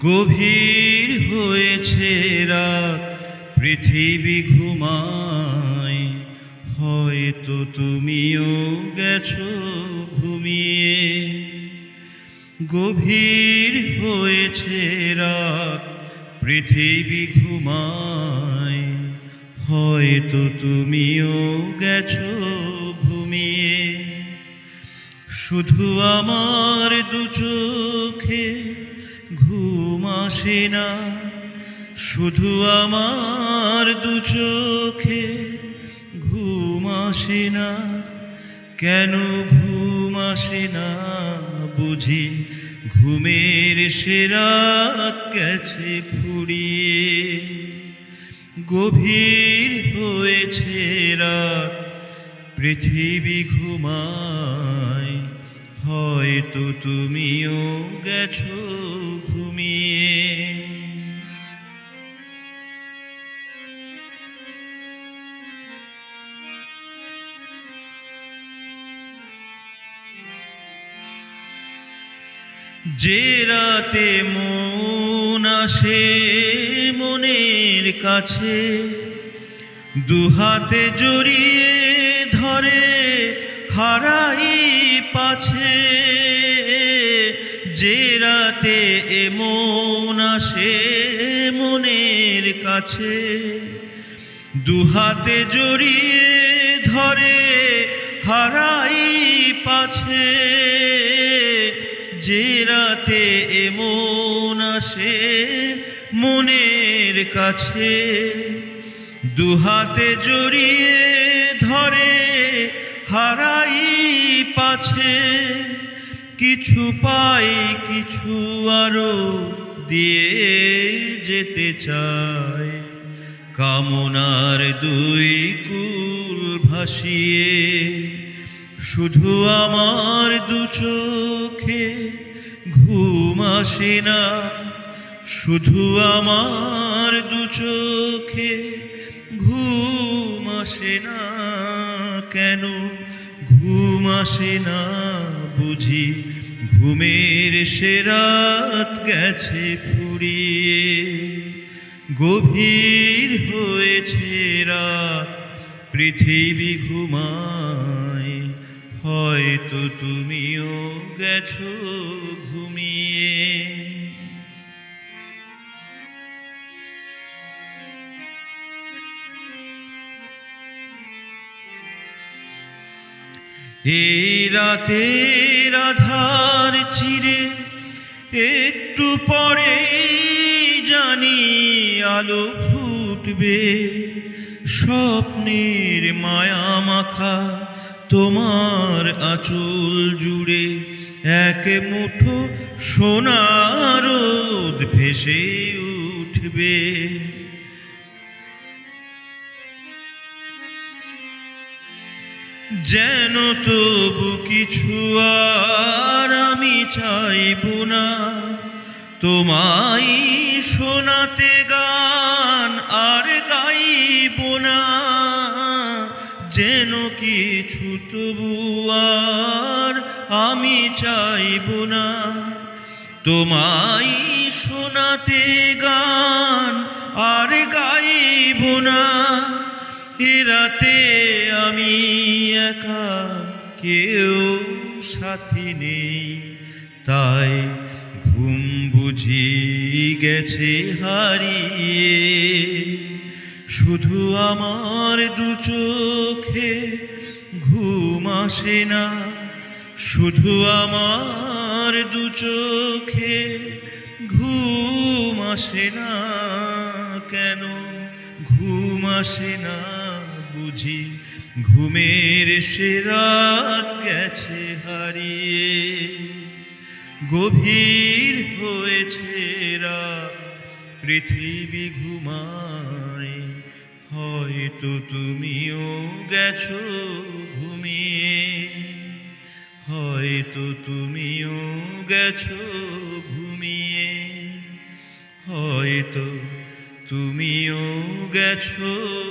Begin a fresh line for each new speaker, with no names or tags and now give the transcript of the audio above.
গভীর হয়েছে রাত, পৃথিবী ঘুমায়। হয়তো তুমিও গেছো ঘুমিয়ে। গভীর হয়েছে রাত, পৃথিবী ঘুমায়। হয়তো তুমিও গেছো ঘুমিয়ে। শুধু আমার আসে না, শুধু আমার দু চোখে ঘুম আসে না। কেন ঘুম আসে না বুঝি ঘুমের সেরাত গেছে ফুরিয়ে। গভীর হয়েছে রাত, পৃথিবী ঘুমায়, হয়তো তুমিও গেছো ঘুমিয়ে। যে রাতে মন আসে মনের কাছে দুহাতে জড়িয়ে ধরে হারাই পাছে। যে রাতে এমন আসে মনের কাছে দুহাতে জড়িয়ে ধরে হারাই পাছে। যে রাতে এমন আসে মনের কাছে, দুহাতে জড়িয়ে ধরে হারাই পাছে। কিছু পাই, কিছু আরও দিয়ে যেতে চায়। কামনার দুই কুল ভাসিয়ে, শুধু আমার দু চোখে ঘুম আসে না। শুধু আমার দু চোখে ঘুম আসে না। কেন ঘুম আসে না বুঝি? ঘুমের সেরাত গেছে ফুরিয়ে। গভীর হয়েছে রাত, পৃথিবী ঘুমায় হয়তো তুমিও গেছো ঘুমিয়ে। এই রাতের আধার চিরে একটু পরে জানি আলো ফুটবে। স্বপ্নের মায়া মাখা তোমার আঁচল জুড়ে এক মুঠো সোনার ভেসে উঠবে। যেন তবু কিছু আর আমি চাইব না, তোমায় শোনাতে গান তবু আর আমি চাইব না। তোমায় শোনাতে গান আর গাইব না। এ রাতে আমি একা কেউ সাথী নেই। তাই ঘুম বুঝি গেছে হারিয়ে। শুধু আমার দু চোখে ঘুম আসে না। শুধু আমার দু চোখে ঘুম আসে না। কেন ঘুম আসে না বুঝি? ঘুমের সে রাত গেছে হারিয়ে। গভীর হয়েছে রাত, পৃথিবী ঘুমায় হয়তো তুমিও গেছো ঘুমিয়ে। হয়তো তুমিও গেছো ঘুমিয়ে। হয়তো তুমিও গেছো